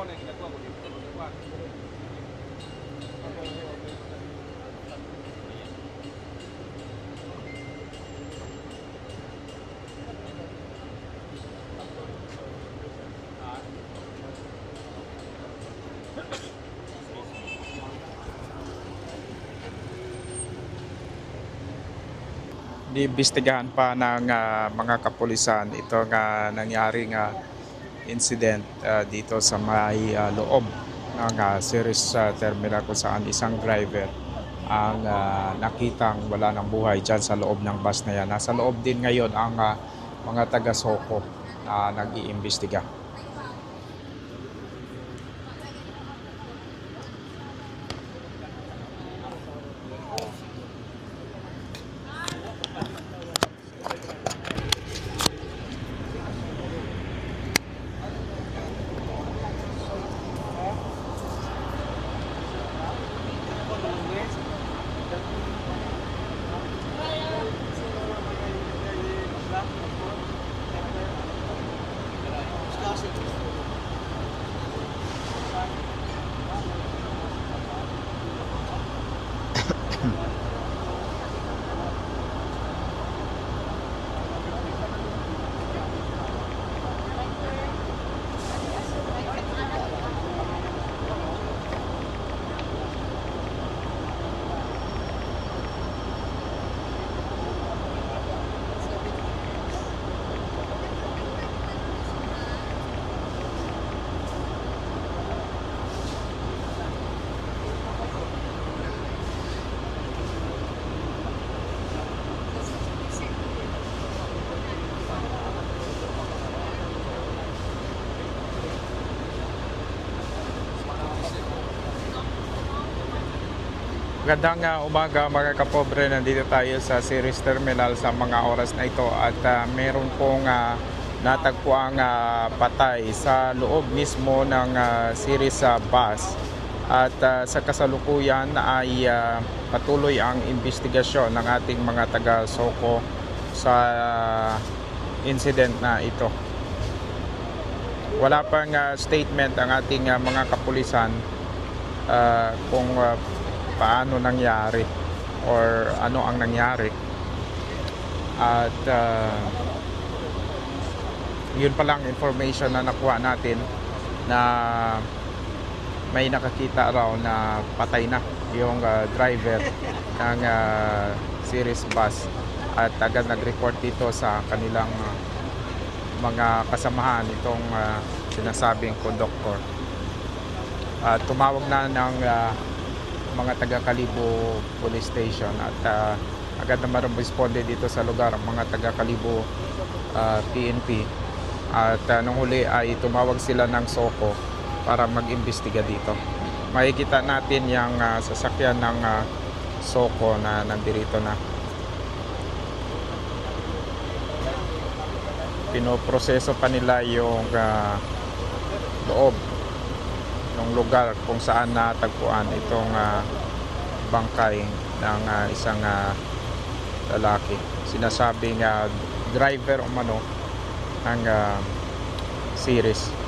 na ginagawa ko dito. Ginagawa. Diimbestigahan pa ng ah, mga kapulisan ito nga nangyaring ah, incident ah, dito sa may ah, loob ng ah, Ceres ah, terminal kung saan isang driver ang ah, nakitang wala ng buhay dyan sa loob ng bus na yan. Nasa loob din ngayon ang ah, mga taga-soko na nag-iimbestiga. Magandang uh, umaga mga kapobre, nandito tayo sa Ceres Terminal sa mga oras na ito at uh, meron pong uh, natagpuang uh, patay sa loob mismo ng uh, Ceres uh, bus at uh, sa kasalukuyan ay uh, patuloy ang investigasyon ng ating mga taga-soko sa uh, incident na ito. Wala pang uh, statement ang ating uh, mga kapulisan uh, kung uh, paano nangyari or ano ang nangyari. At uh, yun pa lang information na nakuha natin na may nakakita raw na patay na yung uh, driver ng uh, series bus. At agad nag-report dito sa kanilang uh, mga kasamahan itong uh, sinasabing conductor at tumawag na ng uh, mga taga Kalibo Police Station at uh, agad na responde dito sa lugar ang mga taga Kalibo uh, PNP at uh, nung huli ay tumawag sila ng Soko para mag-imbestiga dito. Makikita natin yung uh, sasakyan ng uh, Soko na nandirito na. Pinoproseso pa nila yung uh, loob ng lugar kung saan natagpuan itong uh, bangkay ng uh, isang uh, lalaki. Sinasabing uh, driver umano ng uh, series.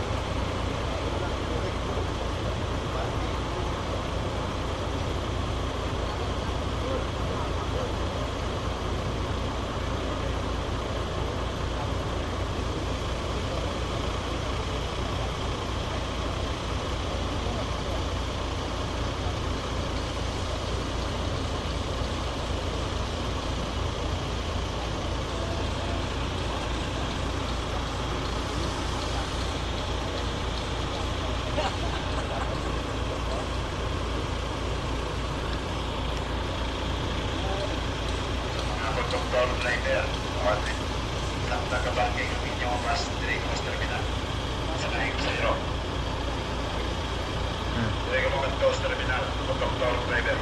Dr. Driver or ng tagabagay ng inyong mas direct mas terminal. Sa kahit sa iro. Direct mo kat coast terminal o Dr. Driver.